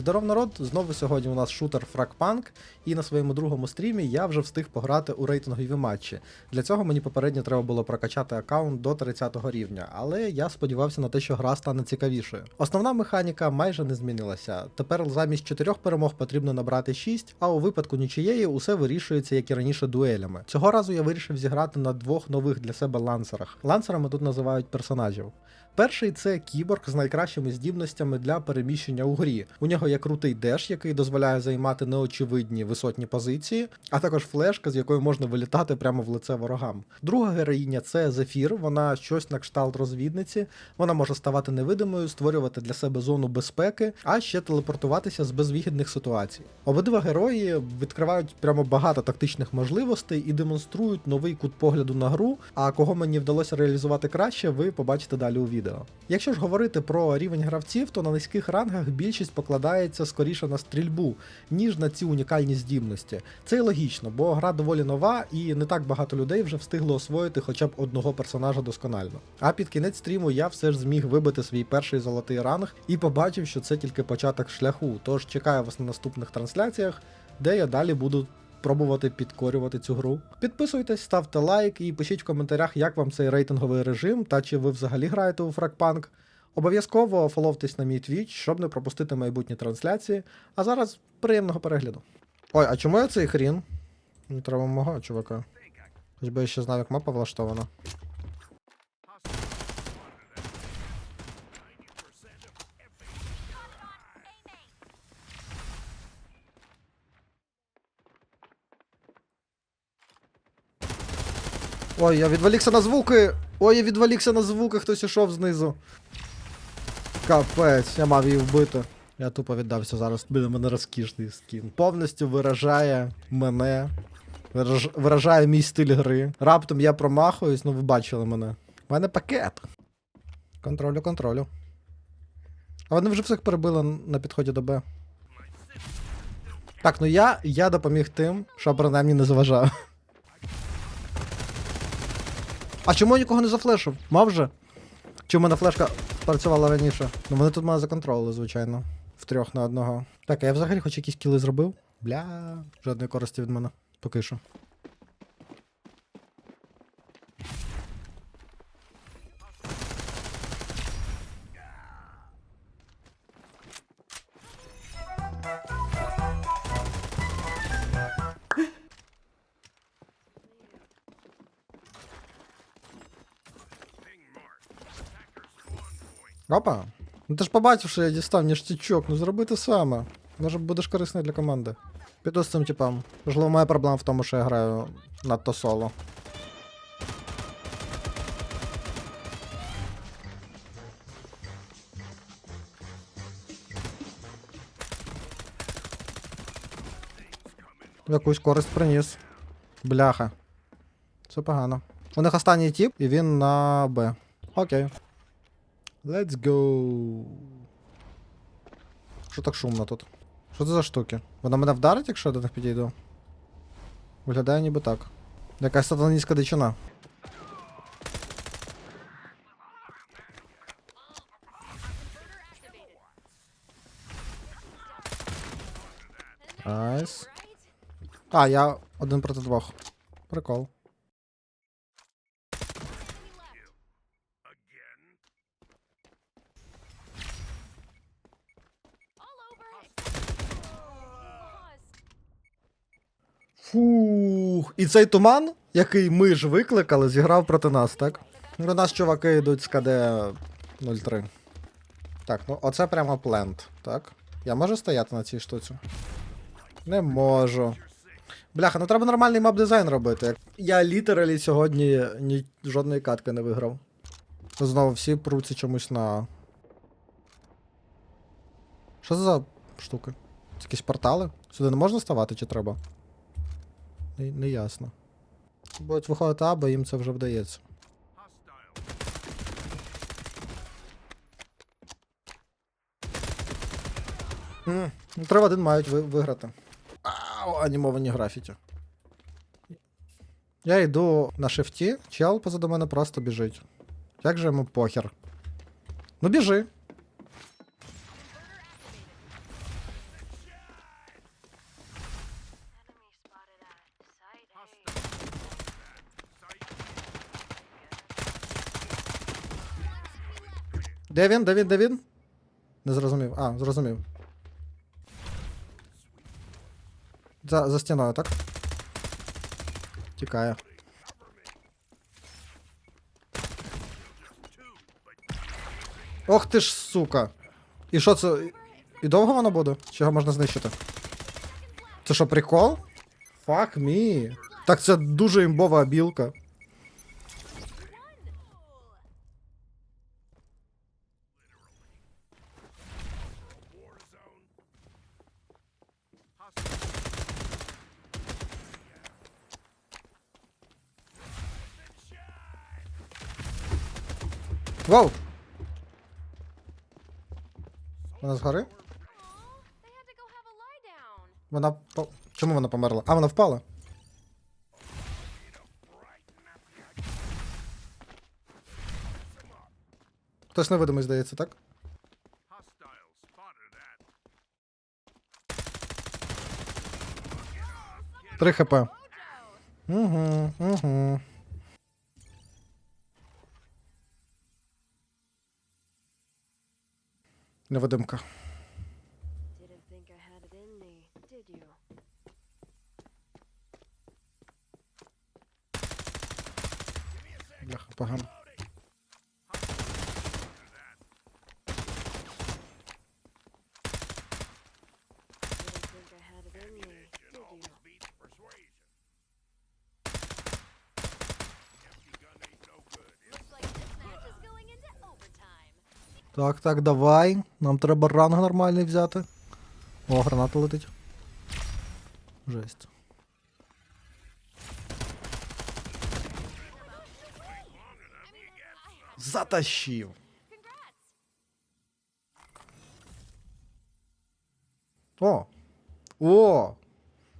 Здоров народ! Знову сьогодні у нас шутер Fragpunk, і на своєму другому стрімі я вже встиг пограти у рейтингові матчі. Для цього мені попередньо треба було прокачати аккаунт до 30 рівня, але я сподівався на те, що гра стане цікавішою. Основна механіка майже не змінилася. Тепер замість 4 перемог потрібно набрати 6, а у випадку нічиєї усе вирішується, як і раніше, дуелями. Цього разу я вирішив зіграти на двох нових для себе лансерах. Лансерами тут називають персонажів. Перший це кіборг з найкращими здібностями для переміщення у грі. У нього є крутий деш, який дозволяє займати неочевидні висотні позиції, а також флешка, з якою можна вилітати прямо в лице ворогам. Друга героїня це Зефір. Вона щось на кшталт розвідниці. Вона може ставати невидимою, створювати для себе зону безпеки, а ще телепортуватися з безвігідних ситуацій. Обидва герої відкривають прямо багато тактичних можливостей і демонструють новий кут погляду на гру. А кого мені вдалося реалізувати краще, ви побачите далі у відео. Якщо ж говорити про рівень гравців, то на низьких рангах більшість покладається скоріше на стрільбу, ніж на ці унікальні здібності. Це й логічно, бо гра доволі нова і не так багато людей вже встигло освоїти хоча б одного персонажа досконально. А під кінець стріму я все ж зміг вибити свій перший золотий ранг і побачив, що це тільки початок шляху. Тож чекаю вас на наступних трансляціях, де я далі буду пробувати підкорювати цю гру. Підписуйтесь, ставте лайк і пишіть в коментарях, як вам цей рейтинговий режим та чи ви взагалі граєте у фрагпанк. Обов'язково фоловтесь на мій твіч, щоб не пропустити майбутні трансляції. А зараз приємного перегляду. Ой, а чому я цей хрін? Не треба мого чувака. Хоч би я ще знав, як мапа влаштована. Ой, я відволікся на звуки! Ой, я відволікся на звуки, хтось ішов знизу. Капець, я мав її вбити. Я тупо віддався зараз. В мене розкішний скін. Повністю виражає мене. Вираж... Виражає мій стиль гри. Раптом я промахуюсь, ну ви бачили мене. У мене пакет. Контролю, контролю. А вони вже всіх перебили на підході до Б. Так, ну я, я допоміг тим, що принаймні не заважав. А чому я нікого не зафлешив? Мав же? Чи в мене флешка працювала раніше? Ну вони тут мене законтролили, звичайно. В трьох на одного. Так, а я взагалі хоч якісь кіли зробив? Бля, жодної користі від мене. Поки що. Опа. Ну ти ж побачив, що я дістав ніштячок, ну зроби те саме. Може будеш корисний для команди. Піду з цим типам. Можливо, моя проблема в тому, що я граю надто соло. Якусь користь приніс. Бляха. Це погано. У них останній тип, і він на Б. Окей. Let's go. Що так шумно тут? Що це за штуки? Вона мене вдарить, якщо я до них підійду? Виглядає ніби так. Якась сатанінська дичина. Найс. А, я один проти двох. Прикол. Фух. І цей туман, який ми ж викликали, зіграв проти нас, так? До нас чуваки йдуть з КД 03. Так, ну оце прямо плент, так? Я можу стояти на цій штуці? Не можу. Бляха, ну треба нормальний мап-дизайн робити. Я літералі сьогодні ні, жодної катки не виграв. Знову всі пруться чомусь на. Що це за штуки? Це якісь портали? Сюди не можна ставати чи треба? Не, не ясно. Будуть виходити А, бо їм це вже вдається. Ну, Треба один мають ви- виграти. Ау, анімовані графіті. Я йду на шифті, чел позаду мене просто біжить. Як же йому похер? Ну біжи. Де він? Де він? Де він? Не зрозумів. А, зрозумів. За, за стіною, так? Тікає. Ох ти ж, сука. І що це? І довго воно буде? Чи його можна знищити? Це що, прикол? Fuck me. Так це дуже імбова білка. Вау! Вона згори? Вона по... Чому вона померла? А, вона впала. Хтось невидимий, здається, так? 3 хп. Угу, угу. You? Бляха, погано. Так, так, давай. Нам треба ранг нормальний взяти. О, граната летить. Жесть. Затащив. О! О!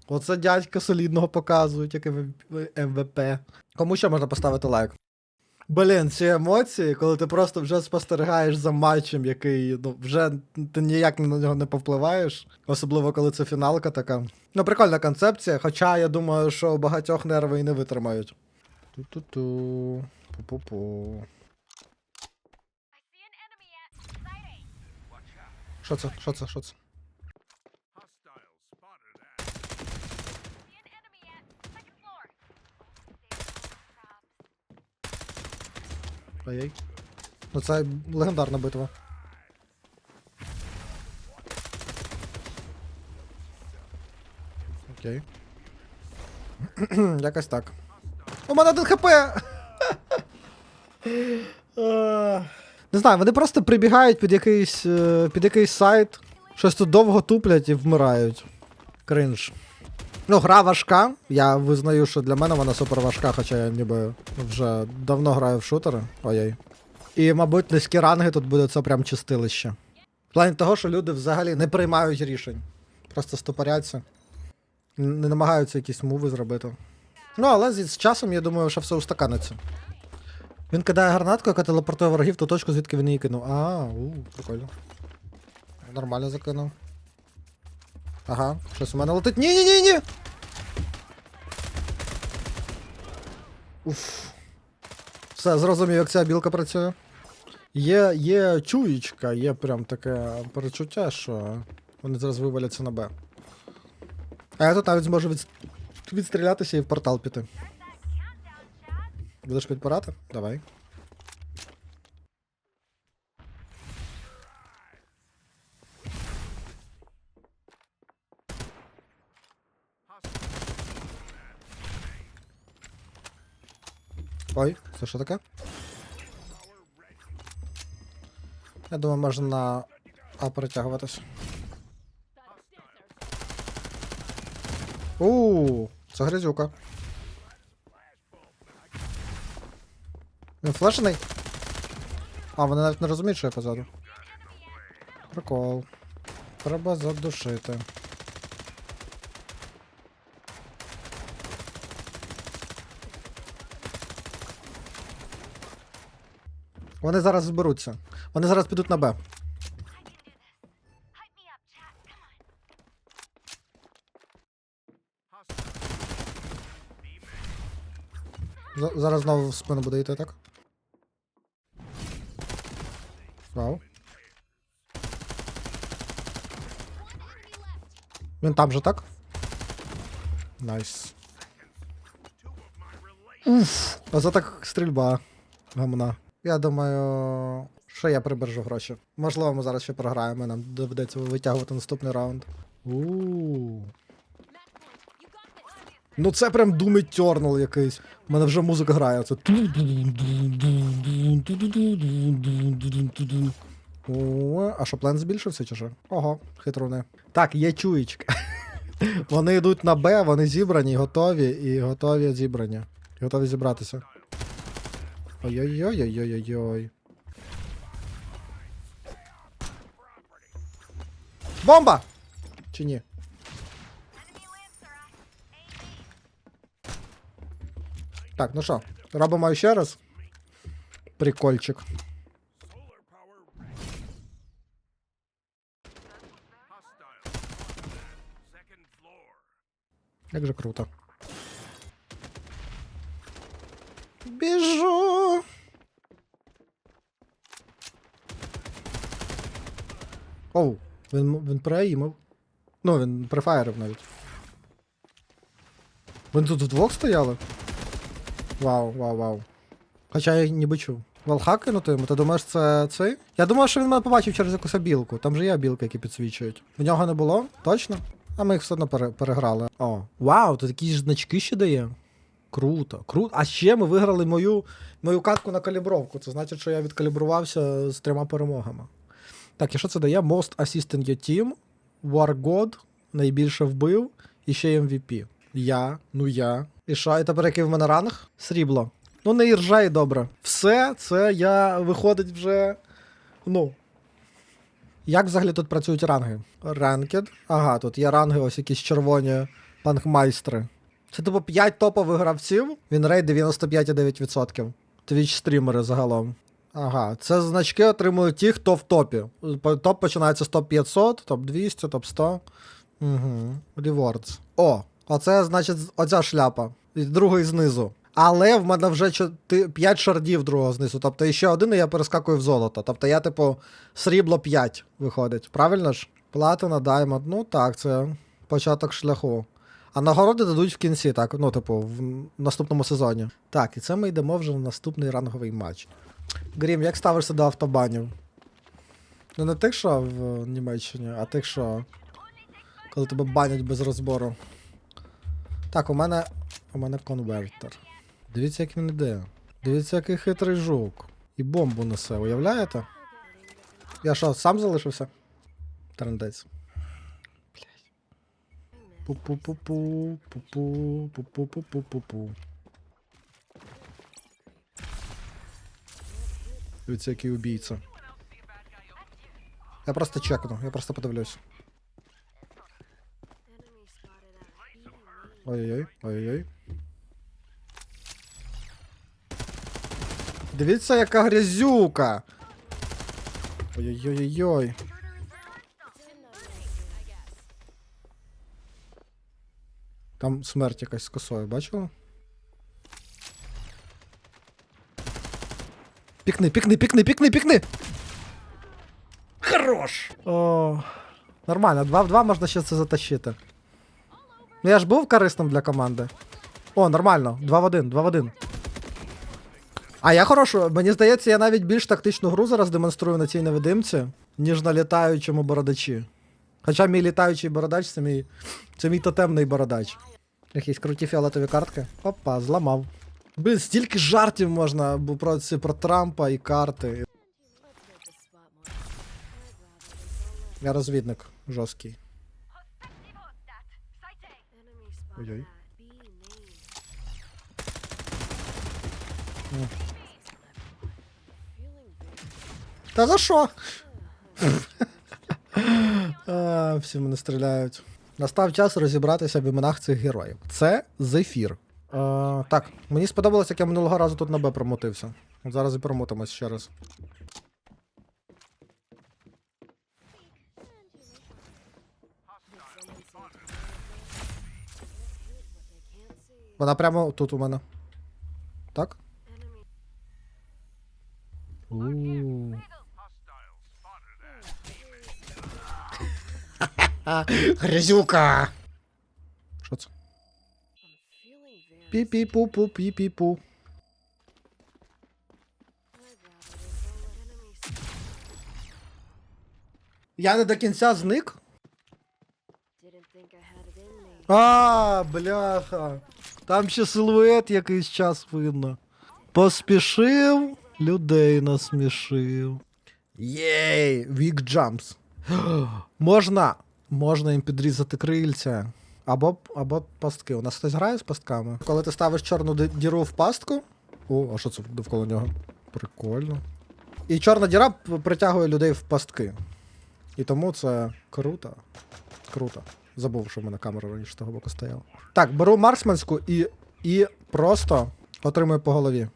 Оце дядька солідного показують, як МВП. Кому ще можна поставити лайк? Блін, ці емоції, коли ти просто вже спостерігаєш за матчем, який ну, вже ти ніяк на нього не повпливаєш, особливо коли це фіналка така. Ну, прикольна концепція, хоча я думаю, що багатьох нерви і не витримають. Ту-ту-ту. Пу-пу-пу. Що це? Що це? Що це? Ай-яй. Ну це легендарна битва. Окей. Якось так. У мене один хп! Не знаю, вони просто прибігають під якийсь, е, під якийсь сайт, щось тут довго туплять і вмирають. Кринж. Ну, гра важка. Я визнаю, що для мене вона супер важка, хоча я ніби вже давно граю в шутери. Ой-ой. І, мабуть, низькі ранги тут буде це прям чистилище. В плані того, що люди взагалі не приймають рішень. Просто стопоряться. Не намагаються якісь муви зробити. Ну, але з, часом, я думаю, що все устаканиться. Він кидає гранатку, яка телепортує ворогів ту точку, звідки він її кинув. А, у, прикольно. Нормально закинув. Ага, щось у мене летить. Ні, ні, ні, ні. Уф. Все, зрозумів, як ця білка працює. Є, є чуєчка, є прям таке перечуття, що вони зараз виваляться на Б. А я тут навіть зможу від... відстрілятися і в портал піти. Будеш підпирати? Давай. Ой, це що таке? Я думаю, можна на А перетягуватись. У, це грязюка. Він флешений? А, вони навіть не розуміють, що я позаду. Прикол. Треба задушити. Вони зараз зберуться. Вони зараз підуть на Б. За- Зараз знову в спину буде йти, так? Вау. Він там же, так? Найс. Уф, а це так стрільба. Гамна. Я думаю, що я прибережу гроші. Можливо, ми зараз ще програємо, нам доведеться витягувати наступний раунд. у Ну це прям Doom Eternal якийсь. У мене вже музика грає. Це. А що план збільшився чи що? Ого, хитруни. Так, є чуєчка. Вони йдуть на Б, вони зібрані, готові, і готові зібрані. Готові зібратися. Ой-ой-ой-ой-ой-ой. Бомба! Чи ні? Так, ну що, робимо ще раз. Прикольчик. Як же круто. Біжу. Оу, він, він преїмав. Ну, він префайрив навіть. Вони тут вдвох стояли? Вау, вау, вау. Хоча я ніби чув. Валха кинути йому, ти думаєш, це цей? Я думав, що він мене побачив через якусь білку. Там же є білки, які підсвічують. В нього не було? Точно? А ми їх все одно пере- переграли. О, вау, тут якісь значки ще дає. Круто, круто. А ще ми виграли мою, мою катку на калібровку. Це значить, що я відкалібрувався з трьома перемогами. Так, і що це дає? Most Assist in your team, War God, найбільше вбив, і ще MVP. Я, ну я. І що, і тепер який в мене ранг? Срібло. Ну, не іржай добре. Все це я виходить вже. Ну. Як взагалі тут працюють ранги? Ранкед. Ага, тут є ранги, ось якісь червоні панкмайстри. Це типу 5 топових гравців, він рейд 95,9%. Твіч стрімери загалом. Ага, це значки отримують ті, хто в топі. Топ починається з топ 500, топ 200, топ 100. Угу. Rewards. О, оце значить оця шляпа. Другий знизу. Але в мене вже 5 шардів другого знизу. Тобто ще один, і я перескакую в золото. Тобто я, типу, срібло 5 виходить. Правильно ж? Платина, даймонд. Ну так, це початок шляху. А нагороди дадуть в кінці, так, ну, типу, в наступному сезоні. Так, і це ми йдемо вже в наступний ранговий матч. Грім, як ставишся до автобанів? Ну, не тих, що в Німеччині, а тих, що. Коли тебе банять без розбору. Так, у мене. У мене конвертер. Дивіться, як він іде. Дивіться, який хитрий жук. І бомбу несе, уявляєте? Я що, сам залишився? Трендець. Пу-пу-пу-пу, пу-пу, пу-пу-пу-пу-пу-пу. Дивіться, який убійця. Я просто чекну, я просто main. Ой-ой-ой, ой-ой-ой. Дивіться, яка грязюка! Ой-ой-ой-ой. Там смерть якась з косою, бачила? Пікни, пікни, пікни, пікни, пікни! Хорош! О, нормально, 2 в 2 можна ще це затащити. Ну я ж був корисним для команди. О, нормально, 2 в 1, 2 в 1. А я хорошу, мені здається, я навіть більш тактичну гру зараз демонструю на цій невидимці, ніж на літаючому бородачі. Хоча мій літаючий бородач це мій. Це мій тотемний бородач. Якісь круті фіолетові картки. Опа, зламав. Блін, стільки жартів можна бу- про, ці, про Трампа і карти. Я розвідник жорсткий. Ой-ой. Та за що? всі мене стріляють. Настав час розібратися в іменах цих героїв. Це Зефір. Е, Так, мені сподобалось, як я минулого разу тут на Б промотився. Зараз і промотимось ще раз. Вона прямо тут у мене. Так? Грязюка! Enemies Я не до кінця зник? А, бляха. Там ще силует якийсь час видно. Поспішив, людей насмішив. Єй, вік джампс. Можна. Можна їм підрізати крильця. Або, або пастки. У нас хтось грає з пастками. Коли ти ставиш чорну діру в пастку. О, а що це довкола нього? Прикольно. І чорна діра притягує людей в пастки. І тому це круто. Круто. Забув, що в мене камера раніше з того боку стояла. Так, беру марсманську і, і просто отримую по голові.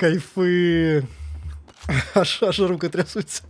Кайфы. Аж, аж рука трясутся.